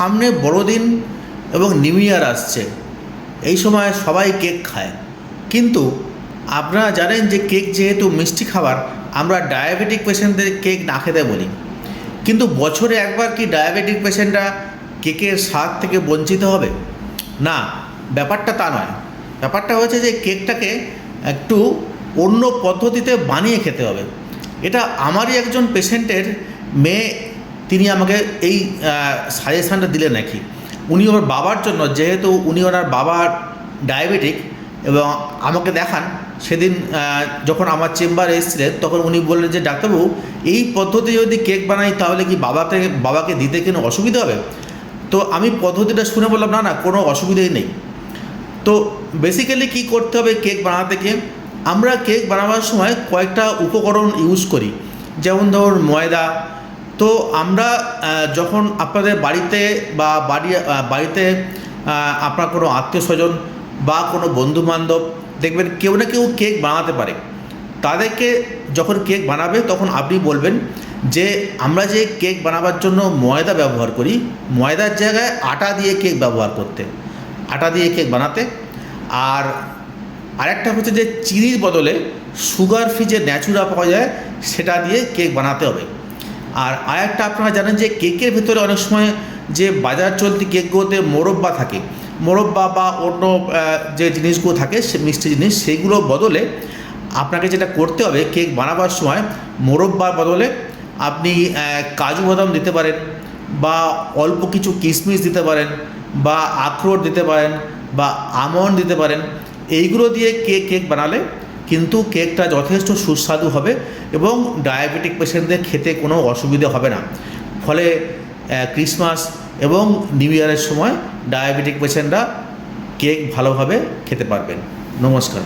সামনে বড়দিন এবং নিউ ইয়ার আসছে। এই সময় সবাই কেক খায়। কিন্তু আপনারা জানেন যে কেক যেহেতু মিষ্টি খাবার, আমরা ডায়াবেটিক পেশেন্টদের কেক না খেতে বলি। কিন্তু বছরে একবার কি ডায়াবেটিক পেশেন্টরা কেকের স্বাদ থেকে বঞ্চিত হবে? না, ব্যাপারটা তা নয়। ব্যাপারটা হচ্ছে যে কেকটাকে একটু অন্য পদ্ধতিতে বানিয়ে খেতে হবে। এটা আমারই একজন পেশেন্টের মেয়ে তিনি আমাকে এই সাজেশানটা দিলেন নাকি উনি ওর বাবার জন্য, যেহেতু উনি ওনার বাবার ডায়াবেটিক এবং আমাকে দেখান, সেদিন যখন আমার চেম্বারে এসেছিলেন, তখন উনি বললেন যে, ডাক্তারবাবু, এই পদ্ধতি যদি কেক বানাই, তাহলে কি বাবাকে বাবাকে দিতে কোনো অসুবিধা হবে? তো আমি পদ্ধতিটা শুনে বললাম, না না, কোনো অসুবিধাই নেই। তো বেসিক্যালি কি করতে হবে কেক বানাতে গিয়ে, আমরা কেক বানাবার সময় কয়েকটা উপকরণ ইউজ করি। যেমন ধরুন ময়দা তো আমরা যখন আপনাদের বাড়িতে বা বাড়ি বাড়িতে আপনার কোনো আত্মীয় স্বজন বা কোনো বন্ধু বান্ধব দেখবেন কেউ না কেউ কেক বানাতে পারে। তাদেরকে যখন কেক বানাবে, তখন আপনি বলবেন যে, আমরা যে কেক বানাবার জন্য ময়দা ব্যবহার করি, ময়দার জায়গায় আটা দিয়ে কেক ব্যবহার করতে, আটা দিয়ে কেক বানাতে। আর আরেকটা হচ্ছে যে, চিনির বদলে সুগার ফ্রি যে ন্যাচুরা পাওয়া যায়, সেটা দিয়ে কেক বানাতে হবে। আর আরেকটা আপনারা জানেন যে কেকের ভেতরে অনেক সময় যে বাজার চলতি কেকগুলোতে মোরব্বা থাকে। মোরব্বা বা অন্য যে জিনিসগুলো থাকে, সে মিষ্টি জিনিস সেইগুলো বদলে আপনাকে যেটা করতে হবে, কেক বানাবার সময় মোরব্বার বদলে আপনি কাজু বাদাম দিতে পারেন বা অল্প কিছু কিশমিশ দিতে পারেন বা আখরোট দিতে পারেন বা আমন্ড দিতে পারেন। এইগুলো দিয়ে কেক কেক বানালে কিন্তু কেকটা যথেষ্ট সুস্বাদু হবে। এবং ডায়াবেটিক পেশেন্টদের খেতে কোনো অসুবিধে হবে না। ফলে ক্রিসমাস এবং নিউ ইয়ারের সময় ডায়াবেটিক পেশেন্টরা কেক ভালোভাবে খেতে পারবেন। নমস্কার।